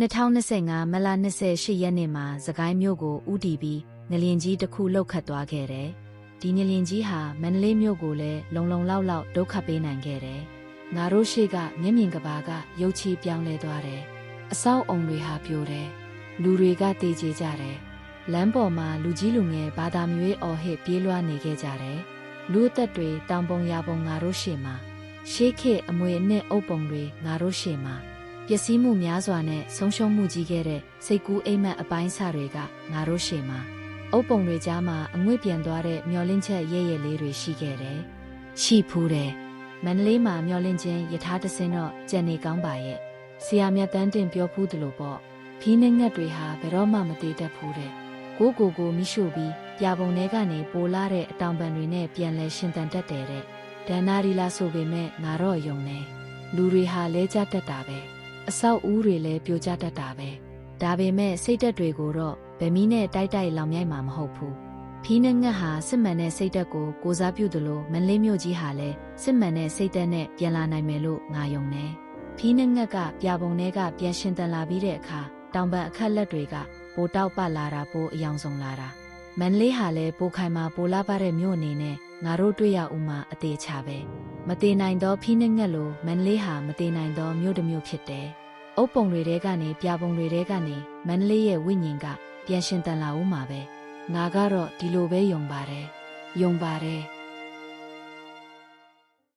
2025မလ28ရက်နေ့မှာသခိုင်းမြို့ကိုဥတီပြီးငလျင်ကြီးတစ်ခုလှုပ်ခတ်သွားခဲ့တယ်။ဒီငလျင်ကြီးဟာမန္တလေးမြို့ကိုလည်းလုံလုံလောက်လောက်ဒုက္ခပေးနိုင်ခဲ့တယ်။ငါတို့ရှိကမျက်မြင်ကဘာကရုတ်ချီပြောင်းလဲသွားတယ်။အဆောက်အုံတွေဟာပြိုတယ်။လူတွေကတေးကြကြတယ်။လမ်းပေါ်မှာလူကြီးလူငယ်ဘာသာမျိုးအော်ဟစ်ပြေးလွှားနေခဲ့ကြတယ်။လူအသက်တွေတောင်ပုံရပုံငါတို့ရှိမှာရှေးခေတ်အမွေအနှစ်အုပ်ပုံတွေငါတို့ရှိမှာ ပျက်စီးမှုများစွာနဲ့ဆုံးရှုံးမှုကြီးခဲ့တဲ့စိတ်ကူးအိမ်မက်အပိုင်းအစတွေကငါတို့ရှေ့မှာအုပ်ပုံတွေကြားမှာအငွေ့ပြန်သွားတဲ့မျောလင့်ချက်ရဲရဲလေးတွေရှိခဲ့တယ်။ရှိဖူးတယ်။မန္တလေးမှာမျောလင့်ခြင်းယထာတစင်းတော့ကြံနေကောင်းပါရဲ့။ဆရာမြတ်တန်းတင်ပြောဖူးသလိုပေါ့။ဖီးနှငတ်တွေဟာဘယ်တော့မှမသေးတတ်ဘူးတဲ့။ကိုကိုကိုမိရှုပြီးပြပုံထဲကနေပိုလာတဲ့အတောင်ပံတွေနဲ့ပြန်လဲရှင်တန်တတ်တယ်တဲ့။ဒန္နာရီလာဆိုပေမဲ့ငါတော့ယုံနေ။လူတွေဟာလဲကြတတ်တာပဲ။ အဆောက်အဦတွေလည်းပြိုကျတတ်တာပဲဒါပေမဲ့စိတ်တက်တွေကိုတော့ဗမီနဲ့တိုက်တိုက်လောင်မြိုက်မှာမဟုတ်ဘူးဖီးနဲ့ငတ်ဟာစစ်မှန်တဲ့စိတ်တက်ကိုကိုစားပြုသလိုမန်လေးမျိုးကြီးဟာလည်းစစ်မှန်တဲ့စိတ်တက်နဲ့ပြန်လာနိုင်မယ်လို့ငါယုံတယ်ဖီးနဲ့ငတ်ကပြပုံတွေကပြန်ရှင်တန်လာပြီးတဲ့အခါတောင်ပံအခက်လက်တွေကပိုတောက်ပလာတာပိုအယောင်ဆုံးလာတာ မန်လေးဟာလည်းပိုခိုင်မာပိုလာပါတဲ့မြို့အနေနဲ့ငါတို့တွေ့ရဦးမှာအသေးချပဲမသေးနိုင်သောဖီးနဲ့ငတ်လိုမန်လေးဟာမသေးနိုင်သောမြို့တစ်မြို့ဖြစ်တယ်အုပ်ပုံတွေတဲကနေပြပုံတွေတဲကနေမန္တလေးရဲ့ဝိညာဉ်ကပြန်ရှင်တန်လာဦးမှာပဲငါကတော့ဒီလိုပဲယုံပါတယ်ယုံပါတယ်